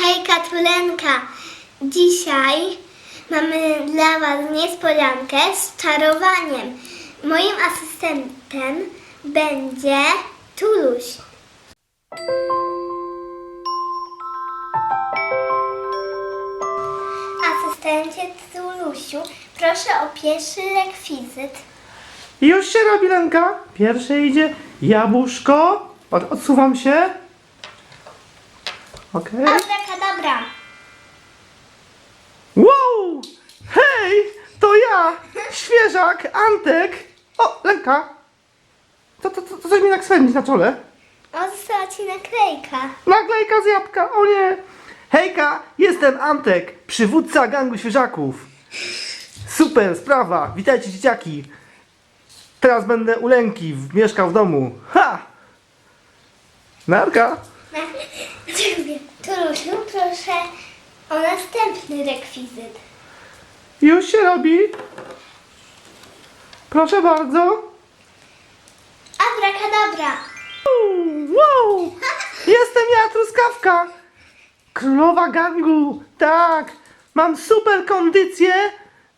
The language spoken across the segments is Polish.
Hejka Tulenka! Dzisiaj mamy dla Was niespodziankę z czarowaniem. Moim asystentem będzie Tuluś. Asystencie Tulusiu, proszę o pierwszy rekwizyt. Już się robi Lenka. Pierwsze idzie jabłuszko. Od, odsuwam się. Okej. Abracadabra. Wow! Hej! To ja! Świeżak, Antek! O, Lenka! To, to, to, to coś mi tak swędzi na czole. O, została Ci naklejka. Naklejka z jabłka, o nie! Hejka, jestem Antek, przywódca gangu świeżaków. Super sprawa, witajcie dzieciaki. Teraz będę u Lenki, w- mieszkał w domu. Ha! Narka. Proszę o następny rekwizyt. Już się robi. Proszę bardzo. Abracadabra. Uuu, Wow! Jestem ja, truskawka! Królowa gangu! Tak! Mam super kondycję!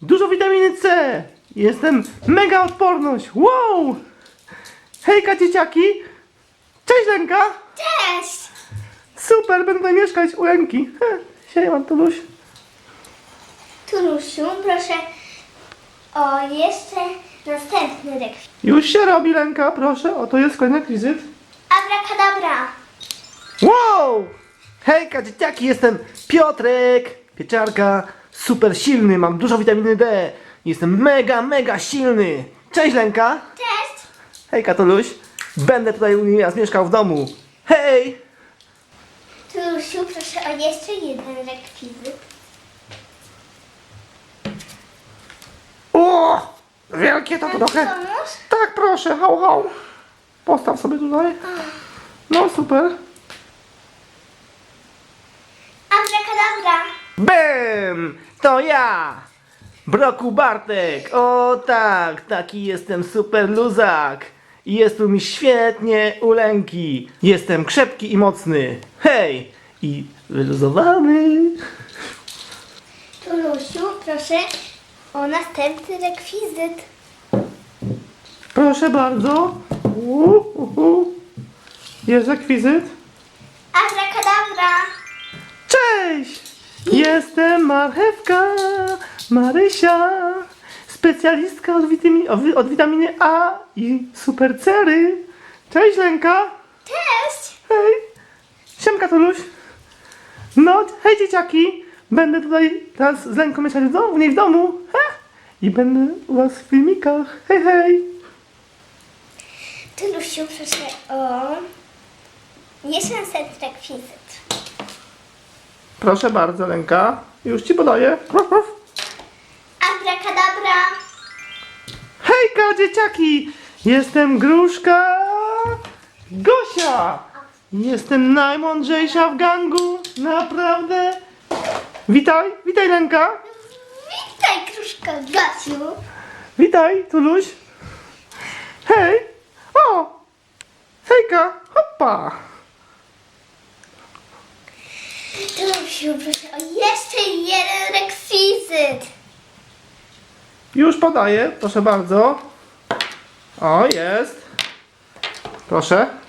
Dużo witaminy C! Jestem mega odporność! Wow! Hejka dzieciaki! Cześć Lenka! Cześć! Super, będę mieszkać u. Heh, Siema, Tuluś. Tulusiu, proszę o jeszcze następny rekwizyt. Już się robi Lenka, proszę. Oto jest kolejny wizyt. Abracadabra. Wow! Hejka dzieciaki, jestem Piotrek! Pieczarka, super silny, mam dużo witaminy D. Jestem mega, mega silny. Cześć Lenka! Cześć! Hejka Toluś, będę tutaj u nas mieszkał w domu. Hej! Proszę o jeszcze jeden rekwizyt. O! Wielkie to trochę. Tak, proszę, hał, hał. Postaw sobie tutaj. No super. Abracadabra. Bem! To ja! Broku Bartek! O tak, taki jestem super luzak! I jest tu mi świetnie u Lenki. Jestem krzepki i mocny. Hej! I wyluzowany. Tulusiu, proszę o następny rekwizyt. Proszę bardzo. Uh, uh, uh. Jest rekwizyt. Abracadabra. Cześć! Jestem marchewka, Marysia, specjalistka od, witami- od- od witaminy A i super cery. Cześć Lenka! Cześć! Hej! Siemka Tuluś! No, hej dzieciaki! Będę tutaj teraz z Lenką mieszkać w domu, niej w domu. Ha! I będę u was w filmikach. Hej, hej! Tulusiu, proszę o jeszcze następny rekwizyt. Proszę bardzo, Lenka. Już ci podaję. Ruf, ruf. Abracadabra. Hejka, dzieciaki! Jestem Gruszka Gosia! Jestem najmądrzejsza w gangu, naprawdę. Witaj, witaj Lenka. Witaj, kruszko Gasiu. Witaj, Tuluś. Hej! O! Hejka! Hoppa! Tulusiu, proszę o jeszcze jeden rekwizyt. Już podaję, proszę bardzo. O, jest. Proszę.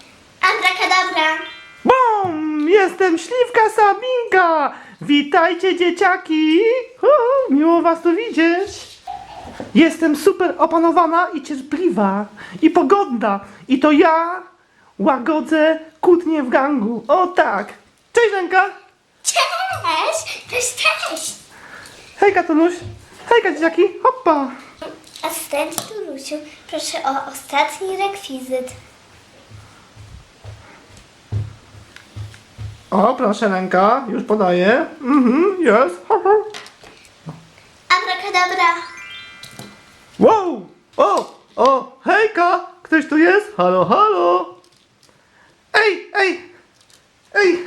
Bum! Jestem śliwka Sabinka! Witajcie dzieciaki! O, miło was tu widzieć! Jestem super opanowana i cierpliwa i pogodna i to ja łagodzę kłótnie w gangu. O tak! Cześć Lenka! Cześć! Cześć, cześć! Hejka Tuluś! Hejka dzieciaki! Hoppa! Asystent Tulusiu, proszę o ostatni rekwizyt. O, proszę Lenka, już podaję. Mhm, jest. Ha, ha. Wow! O! O! Hejka! Ktoś tu jest? Halo, halo! Ej, ej! Ej!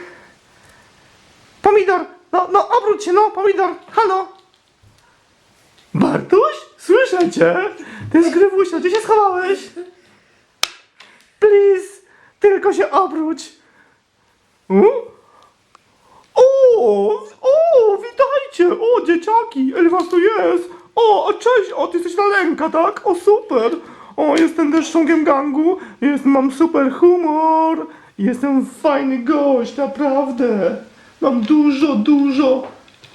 Pomidor! No, no, obróć się, no, pomidor! Halo! Bartuś? Słyszę cię! Ty zgrywusia, gdzie się schowałeś? Please! Tylko się obróć! U? Was tu jest? O, a cześć, o, ty jesteś Walenka, tak? O, super. O, jestem też członkiem gangu, jest, mam super humor, jestem fajny gość, naprawdę. Mam dużo, dużo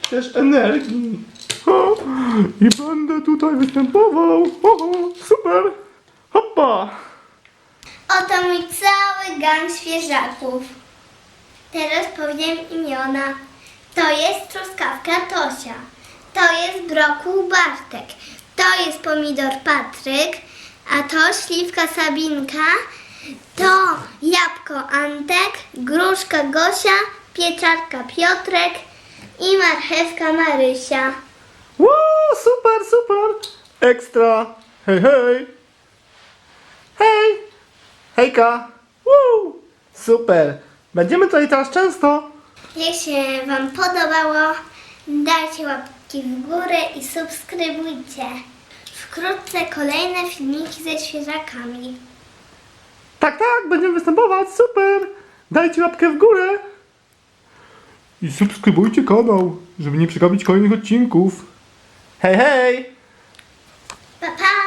też energii. O, I będę tutaj występował. O, super. Hoppa. Oto mój cały gang świeżaków. Teraz powiem imiona. To jest truskawka Tosia. To jest brokuł Bartek. To jest pomidor Patryk. A to śliwka Sabinka. To jabłko Antek. Gruszka Gosia. Pieczarka Piotrek. I marchewka Marysia. Wow, super, super. Ekstra. Hej, hej. Hej. Hejka. Woo. Super. Będziemy tutaj teraz często. Jak się Wam podobało, dajcie łapki w górę i subskrybujcie. Wkrótce kolejne filmiki ze świeżakami. Tak, tak, będziemy występować. Super. Dajcie łapkę w górę. I subskrybujcie kanał, żeby nie przegapić kolejnych odcinków. Hej, hej. Pa, pa!